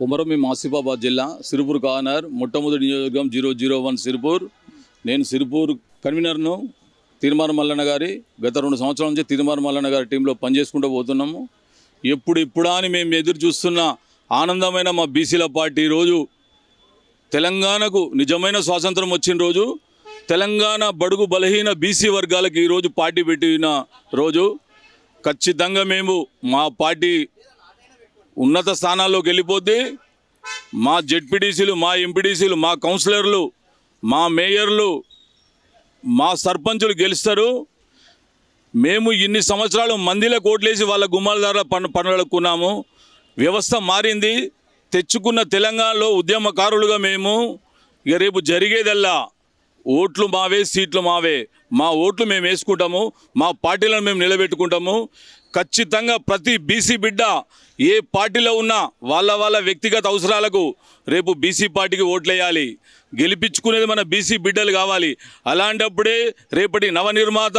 కుమరం ఆసిఫాబాద్ జిల్లా సిరిపూర్ కార్నర్ మొట్టమొదటి నియోజకవర్గం జీరో జీరో వన్ సిరిపూర్. నేను సిరిపూర్ కన్వీనర్ను తిరుమల మల్లన్న గారి గత రెండు సంవత్సరాల నుంచి తిరుమల మల్లన్న గారి టీంలో పనిచేసుకుంటూ పోతున్నాము. ఎప్పుడు ఇప్పుడా అని మేము ఎదురు చూస్తున్న ఆనందమైన మా బీసీల పార్టీ ఈరోజు తెలంగాణకు నిజమైన స్వాతంత్రం వచ్చిన రోజు. తెలంగాణ బడుగు బలహీన బీసీ వర్గాలకు ఈరోజు పార్టీ పెట్టిన రోజు. ఖచ్చితంగా మేము మా పార్టీ ఉన్నత స్థానాల్లోకి వెళ్ళిపోద్ది. మా జెడ్పీటీసీలు మా ఎంపీటీసీలు మా కౌన్సిలర్లు మా మేయర్లు మా సర్పంచులు గెలుస్తారు. మేము ఇన్ని సంవత్సరాలు మందిలో కోట్లేసి వాళ్ళ గుమ్మాల ద్వారా పన్ను పనులకున్నాము వ్యవస్థ మారింది. తెచ్చుకున్న తెలంగాణలో ఉద్యమకారులుగా మేము. ఇక రేపు జరిగేదల్లా ఓట్లు మావే సీట్లు మావే. మా ఓట్లు మేము వేసుకుంటాము. మా పార్టీలను మేము నిలబెట్టుకుంటాము. ఖచ్చితంగా ప్రతి బీసీ బిడ్డ ఏ పార్టీలో ఉన్నా వాళ్ళ వాళ్ళ వ్యక్తిగత అవసరాలకు రేపు బీసీ పార్టీకి ఓట్లేయాలి. గెలిపించుకునేది మన బీసీ బిడ్డలు కావాలి. అలాంటప్పుడే రేపటి నవనిర్మాత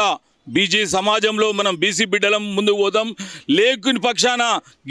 బీజీ సమాజంలో మనం బీసీ బిడ్డలం ముందుకు పోదాం లేకుని పక్షాన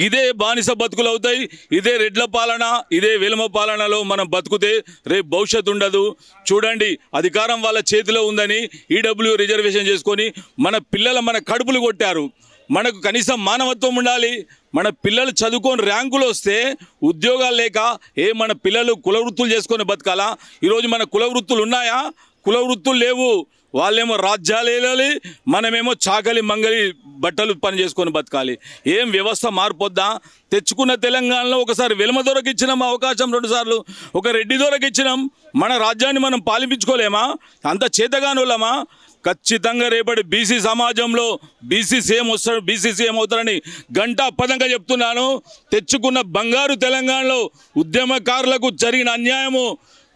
ఇదే బానిస బతుకులు అవుతాయి. ఇదే రెడ్ల పాలన ఇదే విలమ పాలనలో మనం బతుకుతే రేపు భవిష్యత్తు ఉండదు. చూడండి అధికారం వాళ్ళ చేతిలో ఉందని ఈడబ్ల్యూ రిజర్వేషన్ చేసుకొని మన పిల్లల మన కడుపులు కొట్టారు. మనకు కనీసం మానవత్వం ఉండాలి. మన పిల్లలు చదువుకొని ర్యాంకులు వస్తే ఉద్యోగాలు లేక ఏ మన పిల్లలు కుల వృత్తులు చేసుకొని బతకాలా? ఈరోజు మన కుల వృత్తులు ఉన్నాయా? కుల వృత్తులు లేవు. వాళ్ళేమో రాజ్యాలు వెళ్ళాలి మనమేమో చాకలి మంగలి బట్టలు పని చేసుకొని బతకాలి. ఏం వ్యవస్థ మార్పొద్దా? తెచ్చుకున్న తెలంగాణలో ఒకసారి వెలుమ దొరకు ఇచ్చినాం అవకాశం రెండుసార్లు ఒక రెడ్డి దొరకు ఇచ్చినాం. మన రాజ్యాన్ని మనం పాలించుకోలేమా? అంత చేతగానులమా ఖచ్చితంగా రేపటి బీసీ సమాజంలో బీసీ సీఎం వస్తాడు బీసీ సీఎం అవుతారని గంటా పదంగా చెప్తున్నాను. తెచ్చుకున్న బంగారు తెలంగాణలో ఉద్యమకారులకు జరిగిన అన్యాయము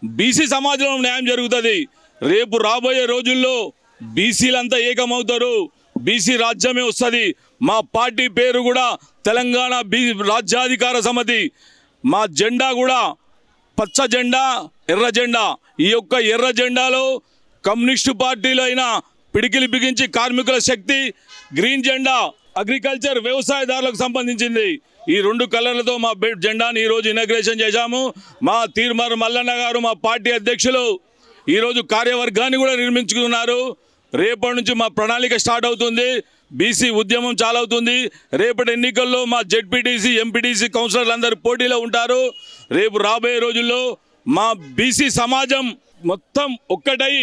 బీసీ సమాజంలో న్యాయం జరుగుతుంది. రేపు రాబోయే రోజుల్లో బీసీలంతా ఏకమవుతారు బీసీ రాజ్యమే వస్తుంది. మా పార్టీ పేరు కూడా తెలంగాణ బీ రాజ్యాధికార సమితి. మా జెండా కూడా పచ్చ జెండా ఎర్ర జెండా. ఈ యొక్క ఎర్ర జెండాలో కమ్యూనిస్టు పార్టీలు అయిన పిడికిలి బిగించి కార్మికుల శక్తి గ్రీన్ జెండా అగ్రికల్చర్ వ్యవసాయదారులకు సంబంధించింది. ఈ రెండు కలర్లతో మా జెండాను జెండాని ఈరోజు ఇనాగ్రేషన్ చేశాము. మా తీర్మార్ మల్లన్న గారు మా పార్టీ అధ్యక్షులు ఈరోజు కార్యవర్గాన్ని కూడా నిర్మించుకున్నారు. రేపటి నుంచి మా ప్రణాళిక స్టార్ట్ అవుతుంది. బీసీ ఉద్యమం చాలా అవుతుంది రేపటి ఎన్నికల్లో మా జెడ్పీటీసీ ఎంపీటీసీ కౌన్సిలర్లు అందరూ పోటీలో ఉంటారు. రేపు రాబోయే రోజుల్లో మా బీసీ సమాజం మొత్తం ఒక్కటై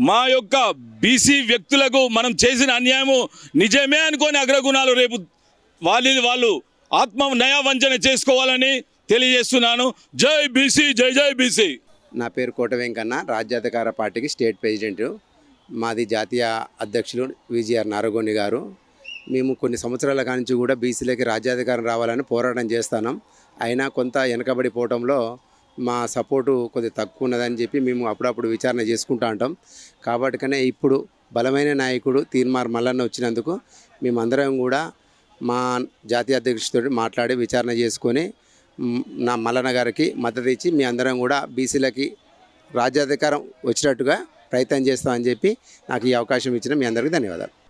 మా యొక్క బీసీ వ్యక్తులకు మనం చేసిన అన్యాయము నిజమే అనుకోని అగ్రగుణాలు రేపు వాళ్ళది వాళ్ళు ఆత్మ నయ వంచన చేసుకోవాలని తెలియజేస్తున్నాను. జై బీసీ జై జై బీసీ నా పేరు కోట వెంకన్న రాజ్యాధికార పార్టీకి స్టేట్ ప్రెసిడెంట్. మాది జాతీయ అధ్యక్షులు విజిఆర్ నారగోని గారు. మేము కొన్ని సంవత్సరాల కానించి కూడా బీసీలకి రాజ్యాధికారం రావాలని పోరాటం చేస్తున్నాం. అయినా కొంత వెనకబడిపోవడంలో మా సపోర్టు కొద్దిగా తక్కువ ఉన్నదని చెప్పి మేము అప్పుడప్పుడు విచారణ చేసుకుంటూ ఉంటాం. కాబట్టికనే ఇప్పుడు బలమైన నాయకుడు తీర్మార్ మల్లన్న వచ్చినందుకు మేమందరం కూడా మా జాతీయ అధ్యక్షుడితో మాట్లాడి విచారణ చేసుకొని నా మల్లన్న గారికి మద్దతు ఇచ్చి మీ అందరం కూడా బీసీలకి రాజ్యాధికారం వచ్చినట్టుగా ప్రయత్నం చేస్తామని చెప్పి నాకు ఈ అవకాశం ఇచ్చిన మీ అందరికీ ధన్యవాదాలు.